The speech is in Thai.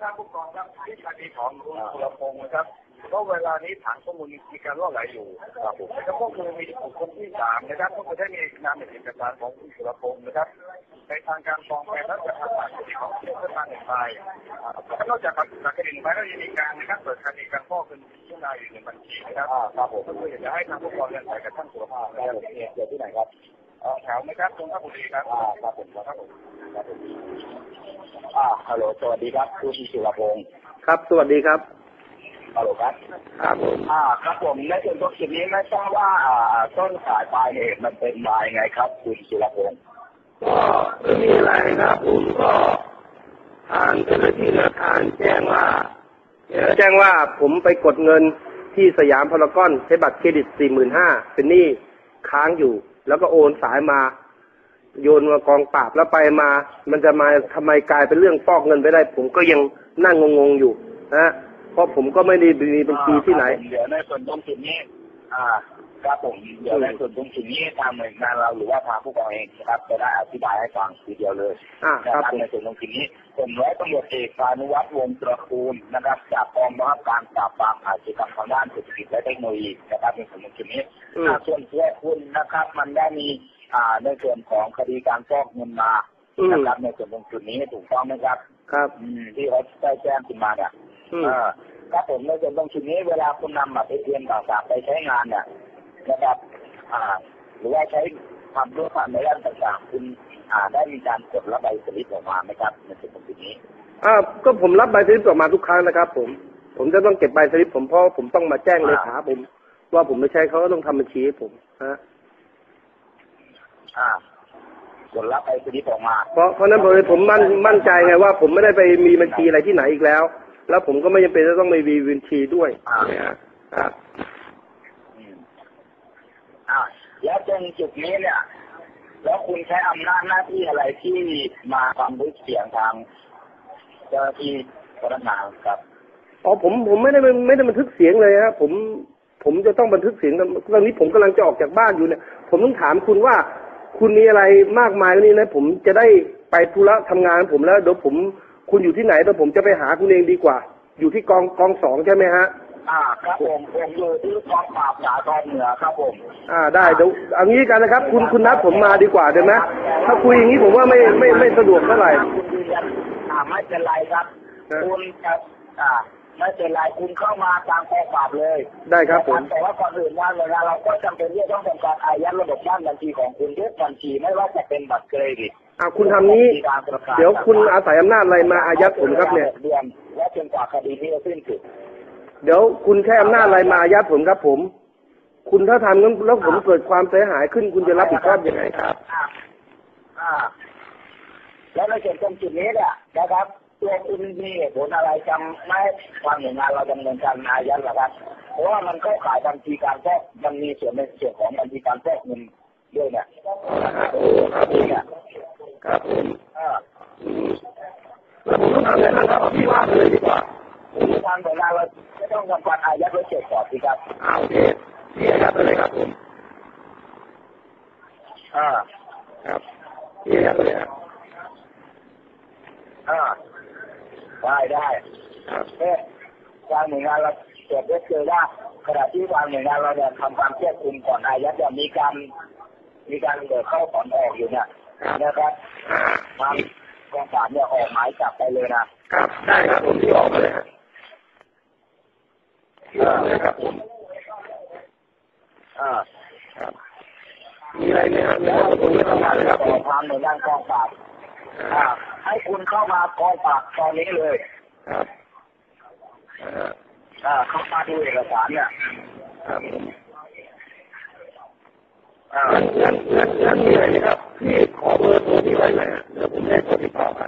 ถ้าผู้กองครับที่คดีของคุณคุรพงศ์นะครับเพราะเวลานี้ฐานข้อมูลมีการล่อไหลอยู่ครับผมแล้วก็คือมีบุคคลที่สามนะครับก็จะได้มีนามเอกสารของคุณคุรพงศ์นะครับในทางการกองแพทย์และจะทำการคดีของเพื่อนบ้านหนึ่งรายนอกจากการัดีไปแล้วยังมีการนะครับเปิดคดีการ บัญชีนะครับครับผมก็คืออยากจะให้ทางผู้กองเรียนไปกับท่านสุรพงศ์นะครับผมเกิดที่ไหนครับแถวนะครับตรงท่าบุรีครับครับผมครับผมครับผมอ่าฮัลโหลสวัสดีครับคุณสุรพงศ์ครับสวัสดีครับฮัลโหลครับครับผมอ่าครับผมในส่วนตรงจุดนี้ไม่ทราบว่าอ่าต้นสายปลายเหตุมันเป็นมายังไงครับ คุณสุรพงศ์ก็ไม่มีอะไรครับผมก็ทางเจ้าหน้าที่ธนาคารแจ้งว่าแจ้งว่าผมไปกดเงิน ที่สยามพารากอนใช้บัตรเครดิตสี่หมื่นห้าเป็นหนี้ค้างอยู่ แล้วก็โอนสายมา โยนมากองปราบแล้วไปมา มันจะมาทำไมกลายเป็นเรื่องฟอกเงินไปได้ ผมก็ยังนั่งงงๆอยู่นะเพราะผมก็ไม่ได้มีบัญชีที่ไหนเดี๋ยวในส่วนตรงจุดนี้ อ่า ครับผมเดี๋ยวในส่วนตรงจุดนี้ทางหน่วยงานเราหรือว่าทางผู้กองเองนะครับจะได้อธิบายให้ฟังทีเดียวเลยอ่านะครับผมในส่วนตรงจุดนี้ผมร้อยตำรวจเอกพานุวัฒน์วงศ์ตระกูลนะครับ จากกองบังคับการปราบปรามอาชญากรรมทางด้านเศรษฐกิจและเทคโนโลยีนะครับในส่วนตรงจุดนี้อืมอ่าส่วนตัวคุณนะครับ มันได้มีอ่าในส่วนของคดีการฟอกเงินมาอืมนะครับในส่วนตรงจุดนี้ถูกต้องไหมครับ ครับอืมที่เขาได้แจ้งคุณมาเนี่ยอืมเออครับผมในส่วนตรงจุดนี้เวลาคุณนำบัตรเอทีเอ็มต่างๆไปใช้งานเนี่ย นะครับอ่าหรือว่าใช้ทำธุรกรรมในด้านต่างๆคุณอ่าได้มีการกดรับใบสลิปออกมาไหมครับในส่วนตรงจุดนี้อ่าก็ผมรับใบสลิปออกมาทุกครั้งนะครับ ผม ผมจะต้องเก็บใบสลิปผมเพราะผมต้องมาแจ้งเลขาผม ว่าผมไม่ใช่เขาก็ต้องทำบัญชีให้ผมฮะอ่ากดรับใบสลิปออกมา เพราะเพราะฉะนั้นผมเลยผมมั่นมั่นใจไงว่า ผมไม่ได้ไปมีบัญชีอะไรที่ไหนอีกแล้ว แล้วผมก็ไม่จำเป็นจะต้องไปมีบัญชีด้วยอ่าครับอืม อ่าแล้วตรงจุดนี้เนี่ย แล้วคุณใช้อำนาจหน้าที่อะไรที่มาบันทึกเสียงทางเจ้าหน้าที่พนักงานครับอ๋อผมผมไม่ได้ไม่ได้บันทึกเสียงเลยฮะผมผมจะต้องบันทึกเสียงตอนนี้ผมกำลังจะออกจากบ้านอยู่เนี่ย ผมต้องถามคุณว่า คุณมีอะไรมากมายนี่นะ ผมจะได้ไปธุระทำงานผมแล้วเดี๋ยวผมคุณอยู่ที่ไหนแล้วผมจะไปหาคุณเองดีกว่า อยู่ที่กองกองสองใช่ไหมฮะ อ่าครับผมผมอยู่ที่กองปราบสาทรเหนือครับผม อ่าได้เดี๋ยวเอางี้กันนะครับ คุณคุณนัดผมมาดีกว่าได้ไหมถ้าคุยอย่างนี้ผมว่าไม่ไม่ไม่สะดวกเท่าไหร่ คุณยืนยันอ่าไม่เป็นไรครับ ครับ คุณจะอ่าไม่เป็นไรคุณเข้ามาตามกองปราบเลยได้ครับผม แต่ว่าก่อนอื่นว่าเลยนะเราก็จำเป็นที่จะต้องทำการอายัดระบบบ้านบัญชีของคุณทุกบัญชีไม่ว่าจะเป็นบัตรเครดิต อ่าคุณทำนี้ เดี๋ยวคุณอาศัยอำนาจอะไรมาอายัดผมครับเนี่ยเดือนและจนกว่าคดีนี้จะสิ้นสุด เดี๋ยวคุณใช้อำนาจอะไรมาอายัดผมครับผม คุณถ้าทำงั้นแล้วผมเกิดความเสียหายขึ้นคุณจะรับผิดชอบยังไงครับอ่าอ่าแล้วในส่วนตรงจุดนี้เนี่ยนะครับตัวคุณมีเหตุผลอะไรจำไม่ให้ความหน่วยงานเราดำเนินการอายัดหรอครับเพราะว่ามันเข้าข่ายบัญชีการฟอกมันมีส่วนในส่วนของบัญชีการฟอกเงินด้วยเนี่ยโอ้ครับผมเนี่ยครับผมอ่าแล้วผมต้องทำยังไงครับพี่ว่าไปเลยดีกว่าทางหน่วยงานเราจะ ต้องทำการอายัดไว้เสร็จก่อนสิครับเอาโอเคพี่อายัดไปเลยครับผมอ่าครับพี่อายัดไปเลยครับอ่าได้ได้ครับเอ๊ะทางหน่วยงานเราตรวจได้เจอว่าขณะที่ทางหน่วยงานเราเนี่ยทำการควบคุมก่อนอายัดเนี่ยมีการมีการเดินเข้าถอนออกอยู่เนี่ยครับนะครับอ่าทางกองปราบเนี่ยออกหมายจับไปเลยนะครับได้ครับผมที่ออกมาเลยครับที่ออกมาเลยครับผมอ่าครับ มีอะไรไหมครับไม่ต้องผมไม่ต้องการเลยครับผมทางหน่วยงานกองปราบอ่า ให้คุณเข้ามากองปราบตอนนี้เลย ครับอ่าอ่าเข้ามาดูเอกสารเนี่ยครับผมอ่างั้นงั้นงั้นงั้นมีอะไรไหมครับพี่ขอเบอร์โทรพี่ไว้ไหมฮะเดี๋ยวผมให้โทรติดต่อไป